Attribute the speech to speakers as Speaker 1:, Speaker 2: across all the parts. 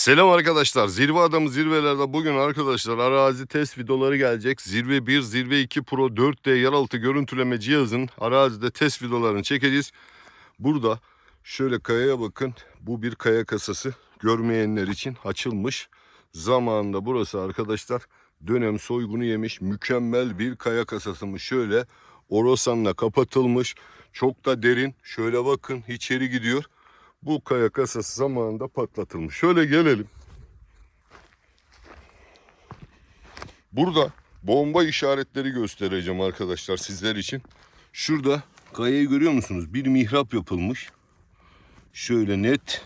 Speaker 1: Selam arkadaşlar. Zirve adamı zirvelerde bugün arkadaşlar arazi test videoları gelecek. Zirve 1, Zirve 2 Pro 4D yeraltı görüntüleme cihazın arazide test videolarını çekeceğiz. Burada şöyle kayaya bakın. Bu bir kaya kasası. Görmeyenler için açılmış. Zamanında burası arkadaşlar dönem soygunu yemiş mükemmel bir kaya kasasıymış. Şöyle Orosan'la kapatılmış. Çok da derin. Şöyle bakın içeri gidiyor bu kaya kasası zamanında patlatılmış. Şöyle gelelim. Burada bomba işaretleri göstereceğim arkadaşlar sizler için. Şurada kayayı görüyor musunuz? Bir mihrap yapılmış. Şöyle net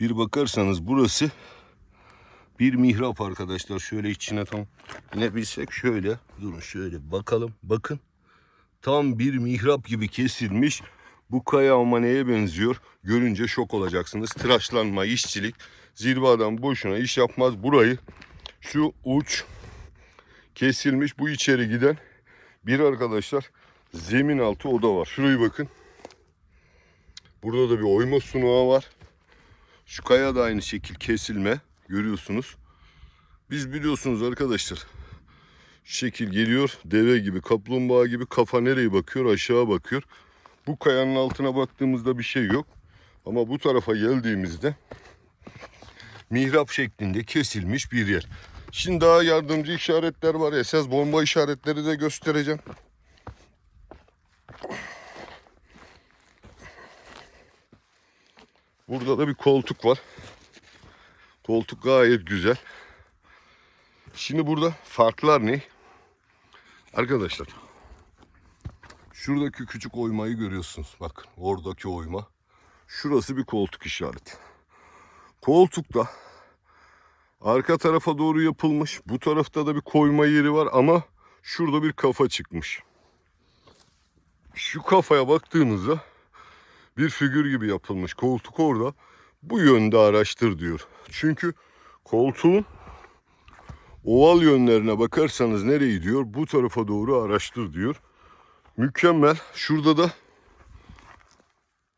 Speaker 1: bir bakarsanız burası bir mihrap arkadaşlar. Şöyle içine tam inebilsek şöyle durun şöyle bakalım. Bakın tam bir mihrap gibi kesilmiş. Bu kaya ama neye benziyor? Görünce şok olacaksınız. Tıraşlanma, işçilik. Zirve boşuna iş yapmaz. Burayı şu uç kesilmiş bu içeri giden bir arkadaşlar zemin altı oda var. Şurayı bakın. Burada da bir oyma sunuğu var. Şu kaya da aynı şekil kesilme. Görüyorsunuz. Biz biliyorsunuz arkadaşlar. Şu şekil geliyor. Deve gibi, kaplumbağa gibi kafa nereye bakıyor? Aşağı bakıyor. Bu kayanın altına baktığımızda bir şey yok. Ama bu tarafa geldiğimizde mihrap şeklinde kesilmiş bir yer. Şimdi daha yardımcı işaretler var. Esas bomba işaretleri de göstereceğim. Burada da bir koltuk var. Koltuk gayet güzel. Şimdi burada farklar ne? Arkadaşlar Şuradaki küçük oymayı görüyorsunuz. Bakın oradaki oyma. Şurası bir koltuk işareti. Koltukta arka tarafa doğru yapılmış. Bu tarafta da bir koyma yeri var ama şurada bir kafa çıkmış. Şu kafaya baktığınızda bir figür gibi yapılmış. Koltuk orada. Bu yönde araştır diyor. Çünkü koltuğun oval yönlerine bakarsanız nereye gidiyor? Bu tarafa doğru araştır diyor. Mükemmel. Şurada da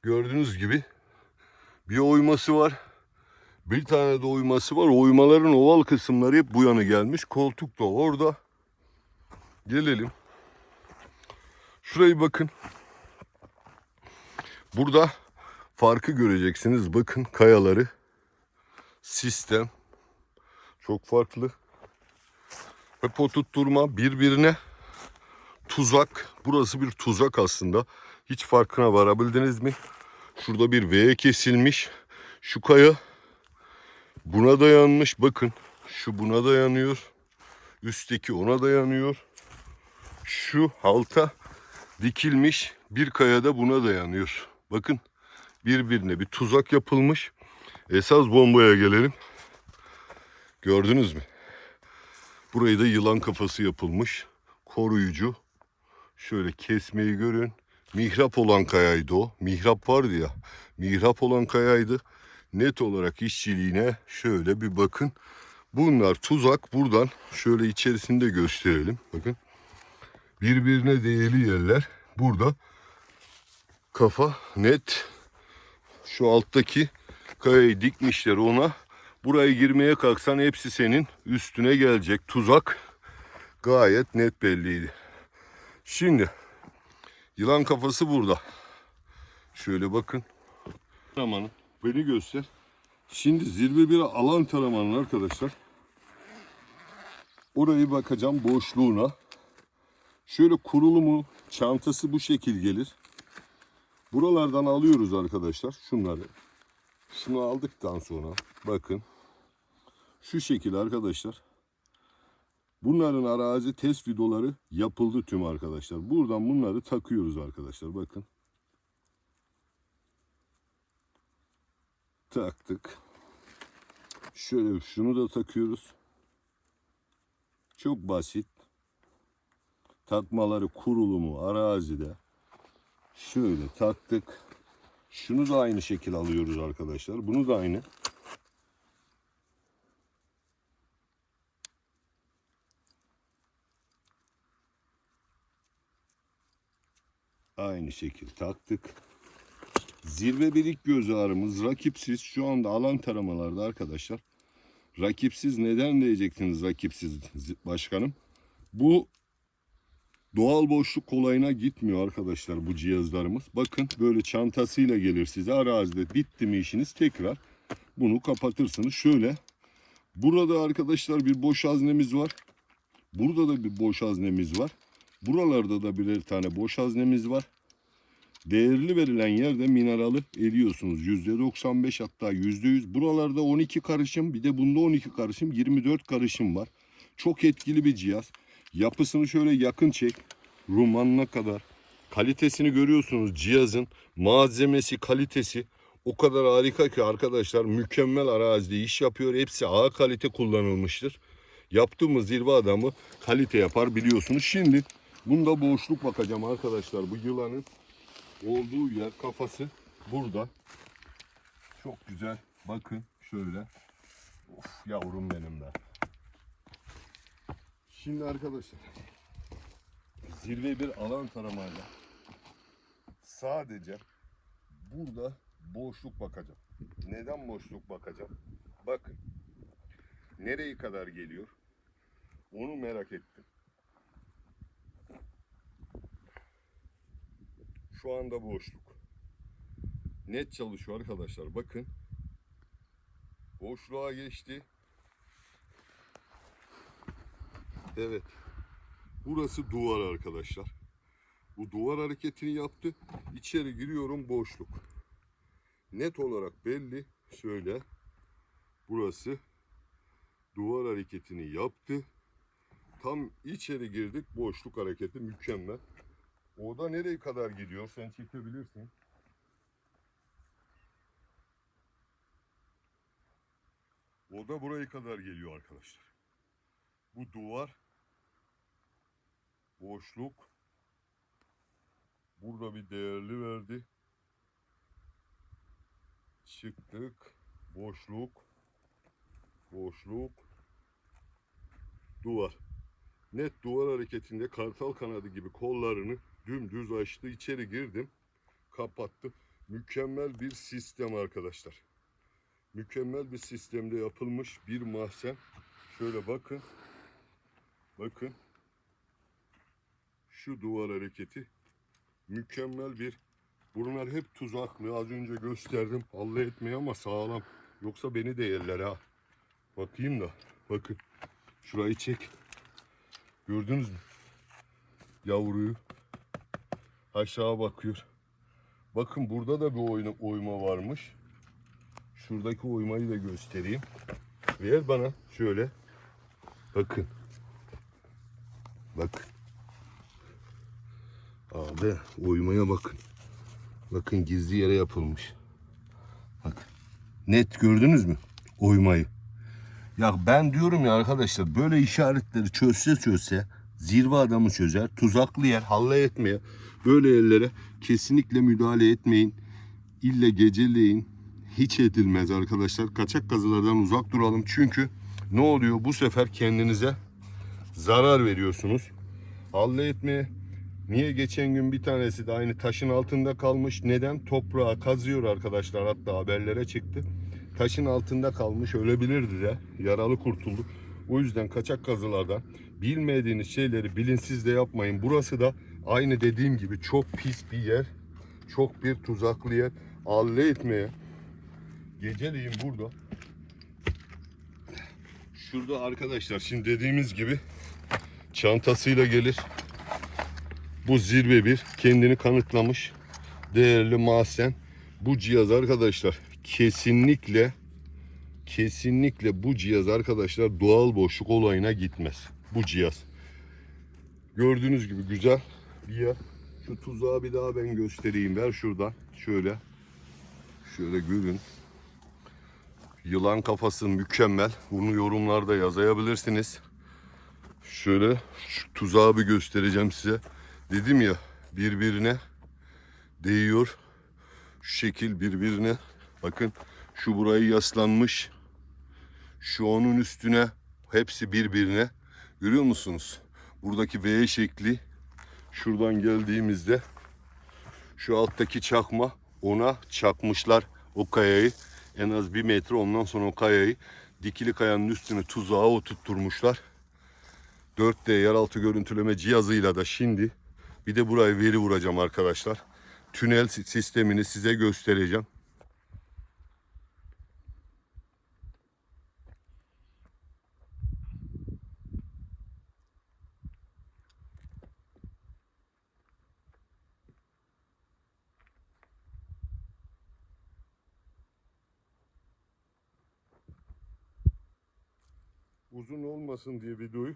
Speaker 1: gördüğünüz gibi bir oyması var. Bir tane de oyması var. Oymaların oval kısımları hep bu yana gelmiş. Koltuk da orada. Gelelim. Şurayı bakın. Burada farkı göreceksiniz. Bakın kayaları. Sistem. Çok farklı. Hep oturtturma birbirine tuzak. Burası bir tuzak aslında. Hiç farkına varabildiniz mi? Şurada bir V kesilmiş. Şu kaya buna dayanmış. Bakın şu buna dayanıyor. Üstteki ona dayanıyor. Şu halta dikilmiş bir kaya da buna dayanıyor. Bakın birbirine bir tuzak yapılmış. Esas bombaya gelelim. Gördünüz mü? Burayı da yılan kafası yapılmış. Koruyucu. Şöyle kesmeyi görün. Mihrap olan kayaydı o. Mihrap vardı ya. Mihrap olan kayaydı. Net olarak işçiliğine şöyle bir bakın. Bunlar tuzak. Buradan şöyle içerisinde gösterelim. Bakın. Birbirine değeri yerler. Burada kafa net. Şu alttaki kayayı dikmişler ona. Buraya girmeye kalksan hepsi senin üstüne gelecek. Tuzak gayet net belliydi. Şimdi yılan kafası burada. Şöyle bakın. Taramanı beni göster. Şimdi zirve bir alan taramanın arkadaşlar. Orayı bakacağım boşluğuna. Şöyle kurulumu çantası bu şekil gelir. Buralardan alıyoruz arkadaşlar şunları. Şunu aldıktan sonra bakın şu şekil arkadaşlar. Bunların arazi test videoları yapıldı tüm arkadaşlar. Buradan bunları takıyoruz arkadaşlar. Bakın. Taktık. Şöyle şunu da takıyoruz. Çok basit. Takmaları kurulumu arazide. Şöyle taktık. Şunu da aynı şekil alıyoruz arkadaşlar. Bunu da aynı. Aynı şekil taktık. Zirve birik göz ağrımız rakipsiz şu anda alan taramalarda arkadaşlar. Rakipsiz neden diyeceksiniz rakipsiz başkanım? Bu doğal boşluk kolayına gitmiyor arkadaşlar bu cihazlarımız. Bakın böyle çantasıyla gelir size arazide bitti mi işiniz tekrar bunu kapatırsınız. Şöyle burada arkadaşlar bir boş haznemiz var. Burada da bir boş haznemiz var. Buralarda da birer tane boş haznemiz var. Değerli verilen yerde mineralı eliyorsunuz. %95 hatta %100. Buralarda 12 karışım bir de bunda 12 karışım 24 karışım var. Çok etkili bir cihaz. Yapısını şöyle yakın çek. Rumanına kadar. Kalitesini görüyorsunuz cihazın. Malzemesi, kalitesi o kadar harika ki arkadaşlar mükemmel arazide iş yapıyor. Hepsi A kalite kullanılmıştır. Yaptığımız zirve adamı kalite yapar biliyorsunuz. Şimdi bunda boşluk bakacağım arkadaşlar. Bu yılanın olduğu yer kafası burada. Çok güzel. Bakın şöyle. Of yavrum benim be. Şimdi arkadaşlar zirve bir alan taramayla sadece burada boşluk bakacağım. Neden boşluk bakacağım? Bakın. Nereye kadar geliyor? Onu merak ettim. Şu anda boşluk. Net çalışıyor arkadaşlar. Bakın. Boşluğa geçti. Evet. Burası duvar arkadaşlar. Bu duvar hareketini yaptı. İçeri giriyorum boşluk. Net olarak belli. Şöyle. Burası duvar hareketini yaptı. Tam içeri girdik. Boşluk hareketi mükemmel. Oda nereye kadar gidiyor? Sen çekebilirsin. Oda buraya kadar geliyor arkadaşlar. Bu duvar boşluk burada bir değerli verdi. Çıktık. Boşluk boşluk duvar. Net duvar hareketinde kartal kanadı gibi kollarını dümdüz açtı. İçeri girdim. Kapattım. Mükemmel bir sistem arkadaşlar. Mükemmel bir sistemde yapılmış bir mahzen. Şöyle bakın. Bakın. Şu duvar hareketi. Mükemmel bir. Bunlar hep tuzaklı. Az önce gösterdim. Allah etmeye ama sağlam. Yoksa beni de yerler ha. Bakayım da. Bakın. Şurayı çek. Gördünüz mü? Yavruyu. Aşağı bakıyor. Bakın burada da bir oyna, oyma varmış. Şuradaki oymayı da göstereyim. Ver bana şöyle. Bakın. Bakın. Abi oymaya bakın. Bakın gizli yere yapılmış. Bakın. Net gördünüz mü? Oymayı. Ya ben diyorum ya arkadaşlar böyle işaretleri çözse çözse zirve adamı çözer. Tuzaklı yer halla etmeye böyle yerlere kesinlikle müdahale etmeyin. İlle geceleyin hiç edilmez arkadaşlar. Kaçak kazılardan uzak duralım. Çünkü ne oluyor bu sefer kendinize zarar veriyorsunuz. Halla etmeye Niye geçen gün bir tanesi de aynı taşın altında kalmış. Neden? Toprağa kazıyor arkadaşlar. Hatta haberlere çıktı taşın altında kalmış ölebilirdi de yaralı kurtuldu. O yüzden kaçak kazılardan bilmediğiniz şeyleri bilinsiz de yapmayın. Burası da aynı dediğim gibi çok pis bir yer. Çok bir tuzaklı yer. Alle etmeye. Geceleyin burada. Şurada arkadaşlar şimdi dediğimiz gibi çantasıyla gelir. Bu zirve bir kendini kanıtlamış değerli mahzen. Bu cihaz arkadaşlar kesinlikle kesinlikle bu cihaz arkadaşlar doğal boşluk olayına gitmez. Bu cihaz. Gördüğünüz gibi güzel bir yer. Şu tuzağı bir daha ben göstereyim. Ver şuradan. Şöyle. Şöyle görün. Yılan kafası mükemmel. Bunu yorumlarda yazabilirsiniz. Şöyle şu tuzağı bir göstereceğim size. Dedim ya birbirine değiyor. Şu şekil birbirine Bakın şu burayı yaslanmış. Şu onun üstüne hepsi birbirine. Görüyor musunuz? Buradaki V şekli şuradan geldiğimizde şu alttaki çakma ona çakmışlar o kayayı. En az bir metre ondan sonra o kayayı dikili kayanın üstüne tuzağa oturtturmuşlar. 4D yeraltı görüntüleme cihazıyla da şimdi bir de buraya veri vuracağım arkadaşlar. Tünel si- sistemini size göstereceğim. Uzun olmasın diye videoyu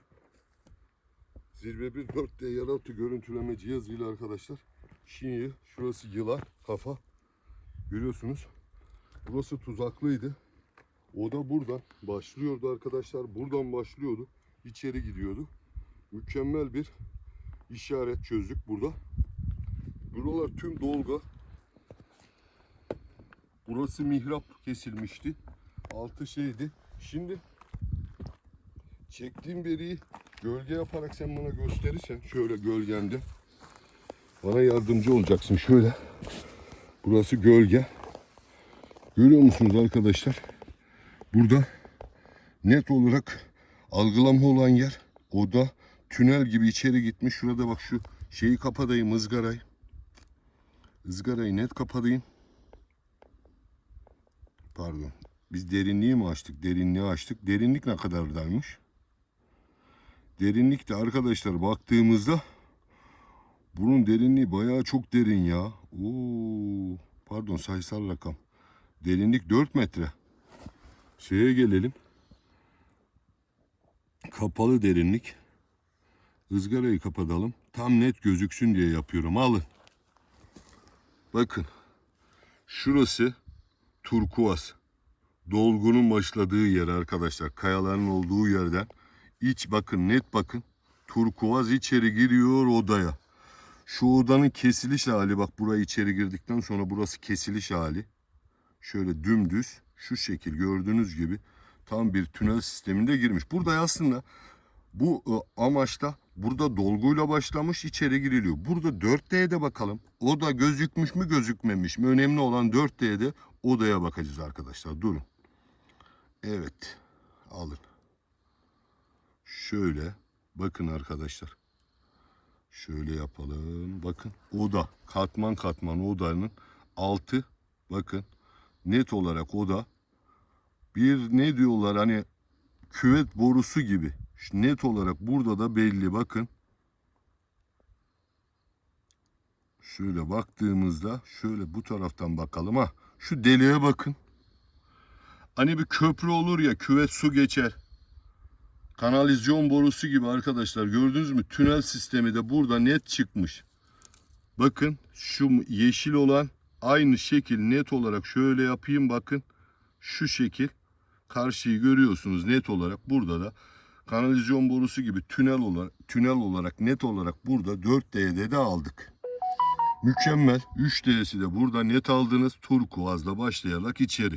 Speaker 1: Zirve bir 4D yeraltı görüntüleme cihazıyla arkadaşlar. Şimdi şurası yılan kafa. Görüyorsunuz. Burası tuzaklıydı. O da buradan başlıyordu arkadaşlar. Buradan başlıyordu. İçeri gidiyordu. Mükemmel bir işaret çözdük burada. Buralar tüm dolga. Burası mihrap kesilmişti. Altı şeydi. Şimdi çektiğim veriyi gölge yaparak sen bana gösterirsen şöyle gölgende bana yardımcı olacaksın şöyle. Burası gölge. Görüyor musunuz arkadaşlar? Burada net olarak algılama olan yer o da tünel gibi içeri gitmiş. Şurada bak şu şeyi kapatayım ızgarayı. Izgarayı net kapatayım. Pardon. Biz derinliği mi açtık? Derinliği açtık. Derinlik ne kadardaymış? Derinlikte arkadaşlar baktığımızda bunun derinliği bayağı çok derin ya. Oo, pardon sayısal rakam. Derinlik 4 metre. Şeye gelelim. Kapalı derinlik. Izgarayı kapatalım. Tam net gözüksün diye yapıyorum. Alın. Bakın. Şurası turkuaz. Dolgunun başladığı yer arkadaşlar. Kayaların olduğu yerden İç bakın net bakın. Turkuaz içeri giriyor odaya. Şu odanın kesiliş hali bak buraya içeri girdikten sonra burası kesiliş hali. Şöyle dümdüz şu şekil gördüğünüz gibi tam bir tünel sisteminde girmiş. Burada aslında bu e, amaçta burada dolguyla başlamış içeri giriliyor. Burada 4D'de bakalım. Oda gözükmüş mü gözükmemiş mi? Önemli olan 4D'de odaya bakacağız arkadaşlar. Durun. Evet. Alın. Şöyle bakın arkadaşlar. Şöyle yapalım. Bakın oda katman katman odanın altı bakın net olarak oda bir ne diyorlar hani küvet borusu gibi net olarak burada da belli bakın. Şöyle baktığımızda şöyle bu taraftan bakalım ha şu deliğe bakın. Hani bir köprü olur ya küvet su geçer. Kanalizasyon borusu gibi arkadaşlar gördünüz mü? Tünel sistemi de burada net çıkmış. Bakın şu yeşil olan aynı şekil net olarak şöyle yapayım bakın. Şu şekil karşıyı görüyorsunuz net olarak burada da kanalizasyon borusu gibi tünel olarak tünel olarak net olarak burada 4D'de de aldık. Mükemmel. 3D'si de burada net aldınız. Turkuazla başlayarak içeri.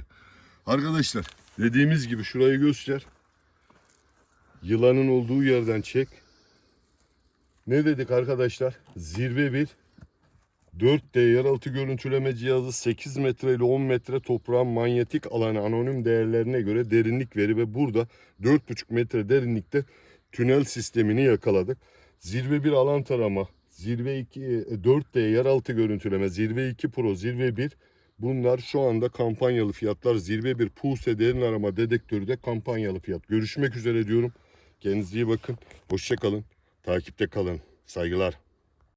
Speaker 1: Arkadaşlar dediğimiz gibi şurayı göster. Yılanın olduğu yerden çek. Ne dedik arkadaşlar? Zirve bir 4D yeraltı görüntüleme cihazı 8 metre ile 10 metre toprağın manyetik alanı anonim değerlerine göre derinlik veri ve burada 4,5 metre derinlikte tünel sistemini yakaladık. Zirve bir alan tarama, zirve 2 4D yeraltı görüntüleme, zirve 2 Pro, zirve 1 Bunlar şu anda kampanyalı fiyatlar. Zirve bir Pulse derin arama dedektörü de kampanyalı fiyat. Görüşmek üzere diyorum. Kendinize iyi bakın. Hoşça kalın. Takipte kalın. Saygılar.